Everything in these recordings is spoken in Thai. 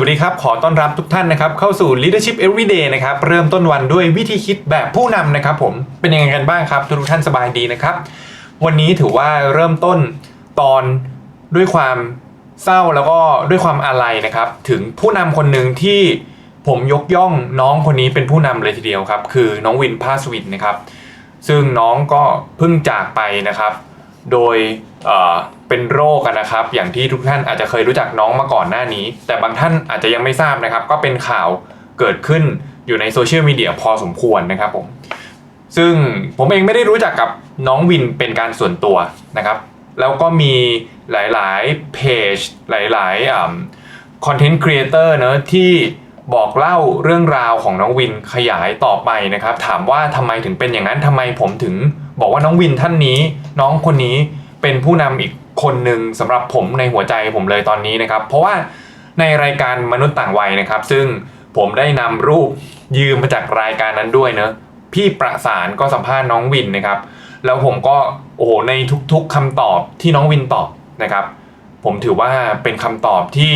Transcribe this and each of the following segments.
วัสดีครับ ขอต้อนรับทุกท่านนะครับ เข้าสู่ Leadership Everyday นะครับ เริ่มต้นวันด้วยวิธีคิดแบบผู้นำนะครับผมเป็นยังไงกันบ้างครับ ทุกท่านสบายดีนะครับ วันนี้ถือว่าเริ่มต้นตอนด้วยความเศร้าแล้วก็ด้วยความอาลัยนะครับ ถึงผู้นำคนหนึ่งที่ผมยกย่องน้องคนนี้เป็นผู้นำเลยทีเดียวครับ คือน้องวินพาสวินนะครับ ซึ่งน้องก็เพิ่งจากไปนะครับ โดย เป็นโรคนะครับ อย่างที่ทุกท่านอาจจะเคยรู้จักน้องมาก่อนหน้านี้ แต่บางท่านอาจจะยังไม่ทราบนะครับ ก็เป็นข่าวเกิดขึ้นอยู่ในโซเชียลมีเดียพอสมควรนะครับผมซึ่งผมเองไม่ได้รู้จักกับน้องวินเป็นการส่วนตัวนะครับ แล้วก็มีหลายๆเพจหลายๆคอนเทนต์ครีเอเตอร์เนอะที่บอกเล่าเรื่องราวของน้องวินขยายต่อไปนะครับ ถามว่าทำไมถึงเป็นอย่างนั้นทำไมผมถึง บอกว่าน้องวินท่านนี้ น้องคนนี้เป็นผู้นำอีก คนหนึ่งสำหรับผมในหัวใจผมเลยตอนนี้นะครับ เพราะว่าในรายการมนุษย์ต่างวัยนะครับ ซึ่งผมได้นำรูปยืมมาจากรายการนั้นด้วยเนอะพี่ประสานก็สัมภาษณ์น้องวินนะครับ แล้วผมก็โอ้โหในทุกๆคำตอบที่น้องวินตอบนะครับ ผมถือว่าเป็นคำตอบที่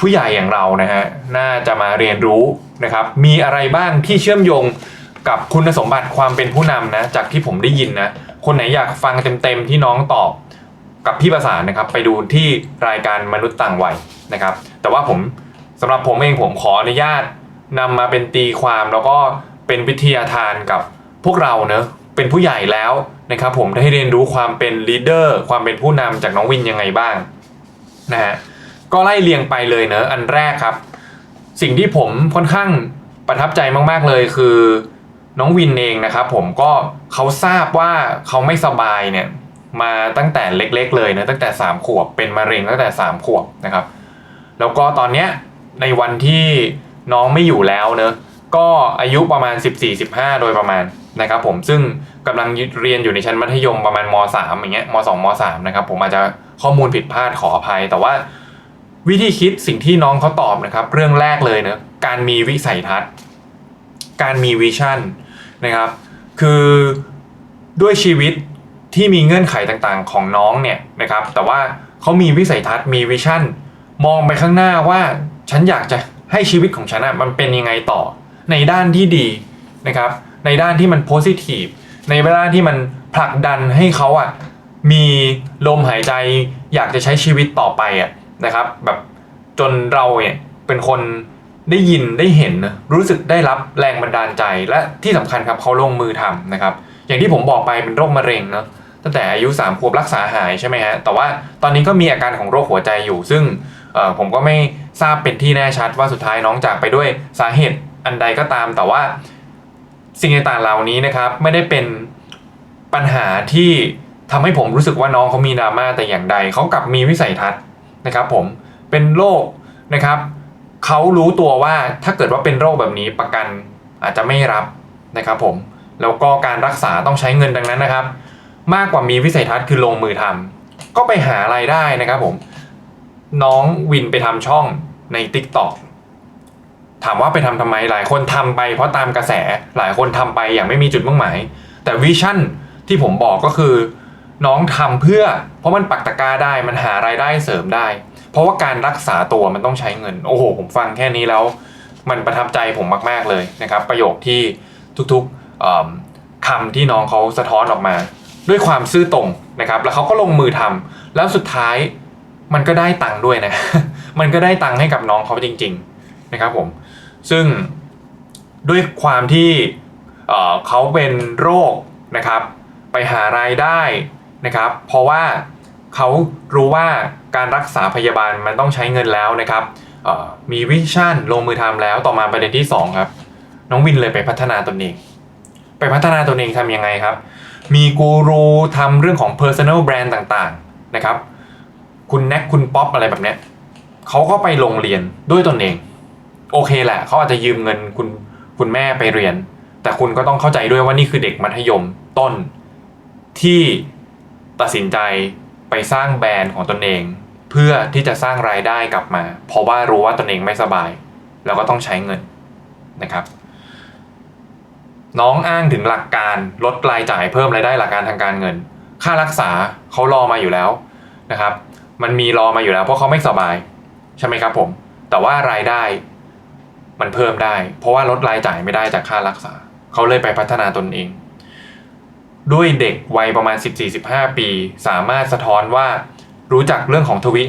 ผู้ใหญ่อย่างเรานะฮะน่าจะมาเรียนรู้นะครับ มีอะไรบ้างที่เชื่อมโยงกับคุณสมบัติความเป็นผู้นำนะจากที่ผมได้ยินนะคนไหนอยากฟังเต็มๆที่น้องตอบ กับพี่ประสานนะครับ ไปดูที่รายการมนุษย์ต่างวัยนะครับ แต่ว่าผมสำหรับผมเองผมขออนุญาตนำมาเป็นตีความแล้วก็เป็นวิทยาทานกับพวกเราเนอะเป็นผู้ใหญ่แล้วนะครับผมได้เรียนรู้ความเป็นลีดเดอร์ความเป็นผู้นำจากน้องวินยังไงบ้างนะฮะก็ไล่เรียงไปเลยเนอะอันแรกครับ สิ่งที่ผมค่อนข้างประทับใจมากๆเลยคือน้องวินเองนะครับผมก็เขาทราบว่าเขาไม่สบายเนี่ย มาตั้งแต่เล็กๆ เลยนะตั้งแต่ 3 ขวบเป็นมะเร็งตั้งแต่ 3 ขวบนะครับ แล้วก็ตอนเนี้ยในวันที่น้องไม่อยู่แล้วเนอะก็อายุประมาณ 14-15 โดยประมาณนะครับผมซึ่งกำลังเรียนอยู่ในชั้นมัธยมประมาณม .3 อย่างเงี้ยม .2 ม .3 นะครับผมอาจจะข้อมูลผิดพลาดขออภัย แต่ว่าวิธีคิดสิ่งที่น้องเขาตอบนะครับ เรื่องแรกเลยเนอะการมีวิสัยทัศน์ การมีวิชั่นนะครับ คือด้วยชีวิต ที่มีเงื่อนไขต่างๆ ของน้องเนี่ยนะครับ แต่ว่าเขามีวิสัยทัศน์มีวิชั่น มองไปข้างหน้าว่าฉันอยากจะให้ชีวิตของฉันอะมันเป็นยังไงต่อ ในด้านที่ดีนะครับ ในด้านที่มันโพสิทีฟในด้านที่มันผลักดันให้เขาอะมีลมหายใจอยากจะใช้ชีวิตต่อไปอะนะครับ แบบจนเราเนี่ยเป็นคนได้ยินได้เห็นนะรู้สึกได้รับแรงบันดาลใจและที่สำคัญครับเขาลงมือทำนะครับ อย่างที่ผมบอกไปเป็นโรคมะเร็งเนาะ ตั้งแต่อายุ3ขวบรักษาหายใช่ไหมฮะ แต่ว่าตอนนี้ก็มีอาการของโรคหัวใจอยู่ ซึ่งผมก็ไม่ทราบเป็นที่แน่ชัดว่าสุดท้ายน้องจากไปด้วยสาเหตุอันใดก็ตาม แต่ว่าสิ่งต่างๆเหล่านี้นะครับไม่ได้เป็นปัญหาที่ทำให้ผมรู้สึกว่าน้องเขามีดราม่าแต่อย่างใดเขากลับมีวิสัยทัศน์นะครับ ผมเป็นโรคนะครับเขารู้ตัวว่าถ้าเกิดว่าเป็นโรคแบบนี้ประกันอาจจะไม่รับนะครับ ผมแล้วก็การรักษาต้องใช้เงินดังนั้นนะครับ มากกว่ามีวิสัยทัศน์คือลงมือทำก็ไปหารายได้นะครับผม น้องวินไปทำช่องใน t ิ k t o k ถามว่าไปทำทำไมหลายคนทำไปเพราะตามกระแสหลายคนทำไปอย่างไม่มีจุดมุ่งหมาย แต่วิชั่นที่ผมบอกก็คือ น้องทำเพื่อ เพราะมันปักตะกร้าได้มันหารายได้เสริมได้ เพราะว่าการรักษาตัวมันต้องใช้เงิน โอ้โห ผมฟังแค่นี้แล้ว มันประทับใจผมมาก ๆเลยนะครับ ประโยคที่ทุกๆเอิ่มคำที่น้องเขาสะท้อนออกมา ด้วยความซื่อตรงนะครับแล้วเขาก็ลงมือทำแล้วสุดท้ายมันก็ได้ตังค์ด้วยนะ มันก็ได้ตังค์ให้กับน้องเขาจริง ๆนะครับผมซึ่งด้วยความที่เเขาเป็นโรคนะครับไปหารายได้นะครับ เพราะว่าเขารู้ว่าการรักษาพยาบาลมันต้องใช้เงินแล้วนะครับมีวิชั่นลงมือทำแล้วต่อมาประเด็นที่สองครับน้องวินเลยไปพัฒนาตนเอง ไปพัฒนาตนเองทำยังไงครับ มีกูรูทำเรื่องของ personal brand ต่างๆนะครับ คุณแน็กคุณป๊อปอะไรแบบเนี้ยเขาก็ไปลงเรียนด้วยตนเอง โอเคแหละเขาอาจจะยืมเงินคุณคุณแม่ไปเรียน แต่คุณก็ต้องเข้าใจด้วยว่านี่คือเด็กมัธยมต้นที่ตัดสินใจไปสร้างแบรนด์ของตนเอง เพื่อที่จะสร้างรายได้กลับมา เพราะว่ารู้ว่าตนเองไม่สบาย แล้วก็ต้องใช้เงินนะครับ น้องอ้างถึงหลักการลดรายจ่ายเพิ่มรายได้หลักการทางการเงิน ค่ารักษาเขารอมาอยู่แล้วนะครับ มันมีรอมาอยู่แล้วเพราะเขาไม่สบาย ใช่ไหมครับผม แต่ว่ารายได้มันเพิ่มได้ เพราะว่าลดรายจ่ายไม่ได้จากค่ารักษา เขาเลยไปพัฒนาตนเอง ด้วยเด็กวัยประมาณ 14-15 ปี สามารถสะท้อนว่ารู้จักเรื่องของทวิ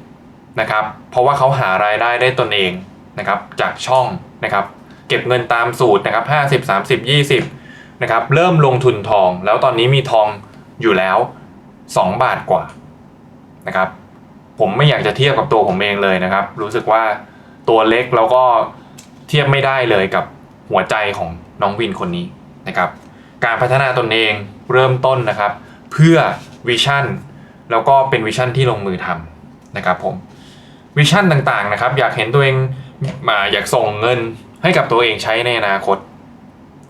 50นะครับ เพราะว่าเขาหารายได้ได้ตนเองนะครับจากช่องนะครับ เก็บเงินตามสูตรนะครับ 50 30 20นะครับเริ่มลงทุนทอง แล้วตอนนี้มีทองอยู่แล้ว 2 บาทกว่านะครับผมไม่อยากจะเทียบกับตัวผมเองเลยนะครับ รู้สึกว่าตัวเล็กแล้วก็เทียบไม่ได้เลยกับหัวใจของน้องวินคนนี้นะครับ การพัฒนาตนเองเริ่มต้นนะครับ เพื่อวิชั่นแล้วก็เป็นวิชั่นที่ลงมือทำนะครับผมวิชั่นต่างๆนะครับ อยากเห็นตัวเองมาอยากส่งเงิน ให้กับตัวเองใช้ในอนาคต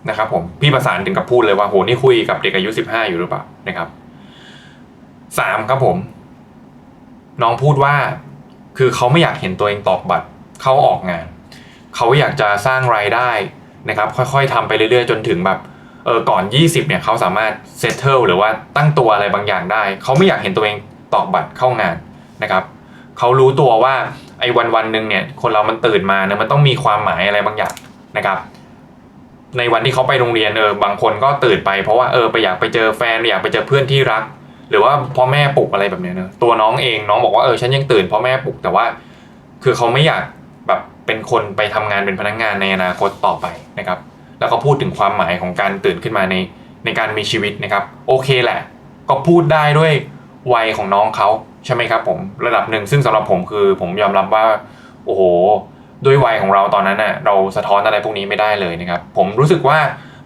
นะครับผมพี่ประสานถึงกับพูดเลยว่าโหนี่คุยกับเด็กอายุ15อยู่หรือเปล่านะครับสามครับผม น้องพูดว่าคือเขาไม่อยากเห็นตัวเองตอกบัตรเข้าออกงาน เขาอยากจะสร้างรายได้นะครับ ค่อยๆทำไปเรื่อยๆ จนถึงแบบเออก่อน 20เนี่ยเขาสามารถเซตเทิลหรือว่าตั้งตัวอะไรบางอย่างได้ เขาไม่อยากเห็นตัวเองตอกบัตรเข้างานนะครับ เขารู้ตัวว่า ไอ้วันวันหนึ่งเนี่ยคนเรามันตื่นมาเนี่ยมันต้องมีความหมายอะไรบางอย่างนะครับ ในวันที่เขาไปโรงเรียนเออบางคนก็ตื่นไปเพราะว่าเออไปอยากไปเจอแฟนอยากไปเจอเพื่อนที่รัก หรือว่าพ่อแม่ปลุกอะไรแบบเนี้ยเนอะตัวน้องเองน้องบอกว่าเออฉันยังตื่นเพราะแม่ปลุกแต่ว่า คือเขาไม่อยากแบบเป็นคนไปทำงานเป็นพนักงานในอนาคตต่อไปนะครับ แล้วก็พูดถึงความหมายของการตื่นขึ้นมาในในการมีชีวิตนะครับ โอเคแหละ ก็พูดได้ด้วยวัยของน้องเขา ใช่ไหมครับผมระดับหนึ่งซึ่งสำหรับผมคือผมยอมรับว่า โอ้โหด้วยวัยของเราตอนนั้นน่ะเราสะท้อนอะไรพวกนี้ไม่ได้เลยนะครับ ผมรู้สึกว่า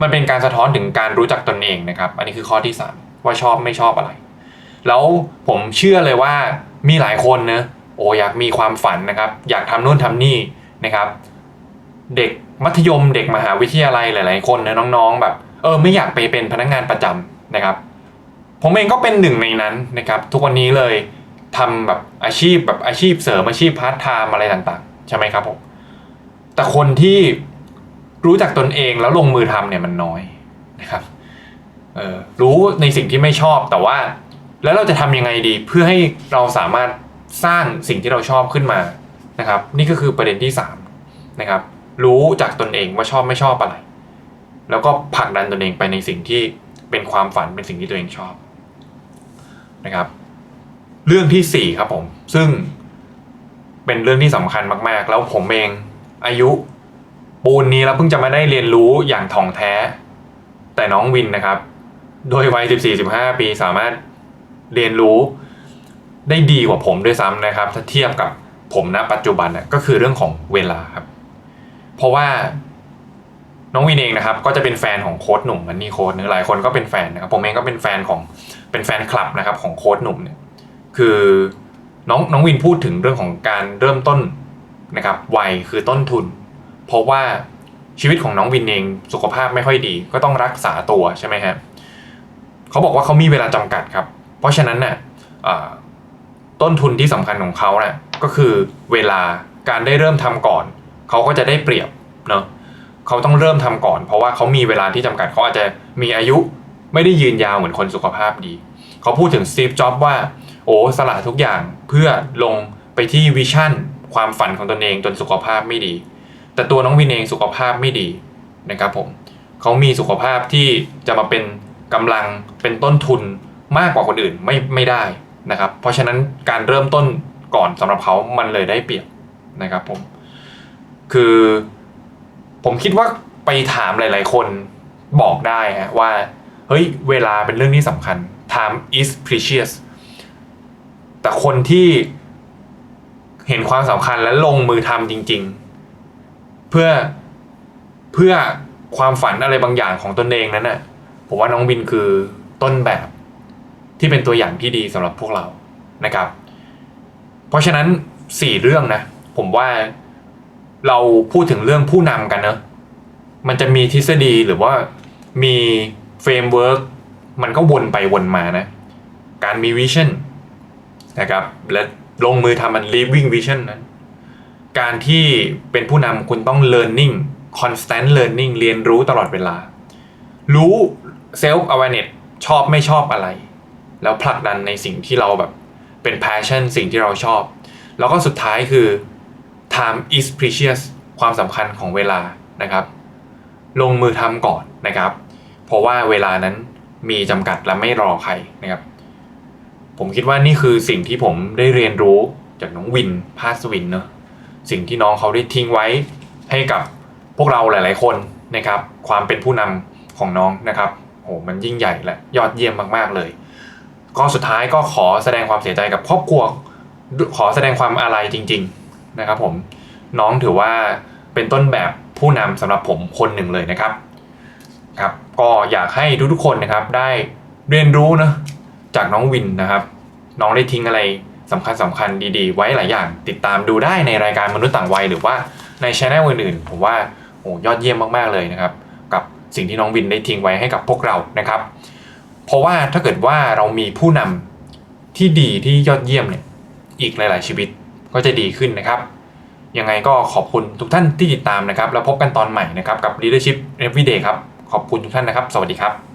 มันเป็นการสะท้อนถึงการรู้จักตนเองนะครับ อันนี้คือข้อที่สามว่าชอบไม่ชอบอะไร แล้วผมเชื่อเลยว่ามีหลายคนเนะโอ้อยากมีความฝันนะครับ อยากทำนู่นทำนี่นะครับ เด็กมัธยมเด็กมหาวิทยาลัยหลาย ๆ คนนะน้องๆ แบบ เออไม่อยากไปเป็นพนักงานประจำนะครับ ผมเองก็เป็นหนึ่งในนั้นนะครับ ทุกวันนี้เลย ทำแบบอาชีพแบบอาชีพเสริมอาชีพพาร์ทไทม์อะไรต่างๆ ใช่ไหมครับผม แต่คนที่รู้จักตนเองแล้วลงมือทำเนี่ยมันน้อยนะครับเออรู้ในสิ่งที่ไม่ชอบแต่ว่า แล้วเราจะทำยังไงดีเพื่อให้เราสามารถสร้างสิ่งที่เราชอบขึ้นมานะครับ นี่ก็คือประเด็นที่สามนะครับรู้จากตนเองว่าชอบไม่ชอบอะไร แล้วก็ผลักดันตนเองไปในสิ่งที่เป็นความฝันเป็นสิ่งที่ตัวเองชอบนะครับ เรื่องที่สี่ครับผม ซึ่งเป็นเรื่องที่สำคัญมากๆ แล้วผมเองอายุ ปูนนี้แล้วเพิ่งจะมาได้เรียนรู้อย่างถ่องแท้ แต่น้องวินนะครับ โดยวัย14-15ปีสามารถเรียนรู้ได้ดีกว่าผมด้วยซ้ำนะครับ ถ้าเทียบกับผมณปัจจุบันน่ก็คือเรื่องของเวลาครับ เพราะว่าน้องวินเองนะครับ ก็จะเป็นแฟนของโค้ดหนุ่มมันนี่โค้ดหลายคนก็เป็นแฟนนะครับ ผมเองก็เป็นแฟนของเป็นแฟนคลับนะครับ ของโค้ดหนุ่มเนี่ย คือน้องน้องวินพูดถึงเรื่องของการเริ่มต้นนะครับวัยคือต้นทุน เพราะว่าชีวิตของน้องวินเองสุขภาพไม่ค่อยดี ก็ต้องรักษาตัวใช่ไหมฮะเขาบอกว่าเขามีเวลาจำกัดครับ เพราะฉะนั้นเนี่ยต้นทุนที่สำคัญของเขาเนี่ยก็คือเวลาการได้เริ่มทำก่อน เขาก็จะได้เปรียบเนาะเขาต้องเริ่มทำก่อน เพราะว่าเขามีเวลาที่จำกัดเขาอาจจะมีอายุไม่ได้ยืนยาวเหมือนคนสุขภาพดี เขาพูดถึงสตีฟจ็อบว่า อ้สละทุกอย่างเพื่อลงไปที่วิชั่นความฝันของตนเองจนสุขภาพไม่ดี แต่ตัวน้องวินเองสุขภาพไม่ดีนะครับผมเขามีสุขภาพที่จะมาเป็นกำลังเป็นต้นทุนมากกว่าคนอื่นไม่ไม่ได้นะครับ เพราะฉะนั้นการเริ่มต้นก่อนสำหรับเขามันเลยได้เปรียบนะครับผมคือผมคิดว่าไปถามหลาย ๆ คนบอกได้ฮะว่า เฮ้ย เวลาเป็นเรื่องที่สำคัญ time is precious แต่คนที่เห็นความสำคัญและลงมือทำจริง ๆ เพื่อเพื่อความฝันอะไรบางอย่างของตนเองนั้นน่ะผมว่าน้องบินคือต้นแบบที่เป็นตัวอย่างที่ดีสำหรับพวกเรานะครับ เพราะฉะนั้นสี่เรื่องนะ ผมว่าเราพูดถึงเรื่องผู้นำกันเนอะมันจะมีทฤษฎีหรือว่ามีเฟรมเวิร์กมันก็วนไปวนมานะ การมีวิชั่น นะครับ และลงมือทำมัน living vision นั้น การที่เป็นผู้นำคุณต้อง learning constant learning เรียนรู้ตลอดเวลา รู้ self awareness ชอบไม่ชอบอะไร แล้วผลักดันในสิ่งที่เราแบบเป็น passion สิ่งที่เราชอบ แล้วก็สุดท้ายคือ time is precious ความสำคัญของเวลานะครับ ลงมือทำก่อนนะครับ เพราะว่าเวลานั้นมีจำกัดและไม่รอใครนะครับ ผมคิดว่านี่คือสิ่งที่ผมได้เรียนรู้จากน้องวินพาสวินเนอะสิ่งที่น้องเขาได้ทิ้งไว้ให้กับพวกเราหลาย ๆ คนนะครับ ความเป็นผู้นำของน้องนะครับโหมันยิ่งใหญ่และยอดเยี่ยมมาก ๆ เลย ก็สุดท้ายก็ขอแสดงความเสียใจกับครอบครัว ขอแสดงความอาลัยจริง ๆ นะครับผมน้องถือว่าเป็นต้นแบบผู้นำสำหรับผมคนหนึ่งเลยนะครับครับ ก็อยากให้ทุกๆคนนะครับได้เรียนรู้เนะ จากน้องวินนะครับ น้องได้ทิ้งอะไรสำคัญสำคัญดีๆ ไว้หลายอย่าง ติดตามดูได้ในรายการมนุษย์ต่างวัยหรือว่าในช anel อื่นๆ ผมว่าโอ้ยอดเยี่ยมมากๆเลยนะครับ กับสิ่งที่น้องวินได้ทิ้งไว้ให้กับพวกเรานะครับ เพราะว่าถ้าเกิดว่าเรามีผู้นำที่ดีที่ยอดเยี่ยมเนี่ยอีกหลาย ๆ ชีวิตก็จะดีขึ้นนะครับยังไงก็ขอบคุณทุกท่านที่ติดตามนะครับ แล้วพบกันตอนใหม่นะครับ กับ Leadership Everyday ครับ ขอบคุณทุกท่านนะครับ สวัสดีครับ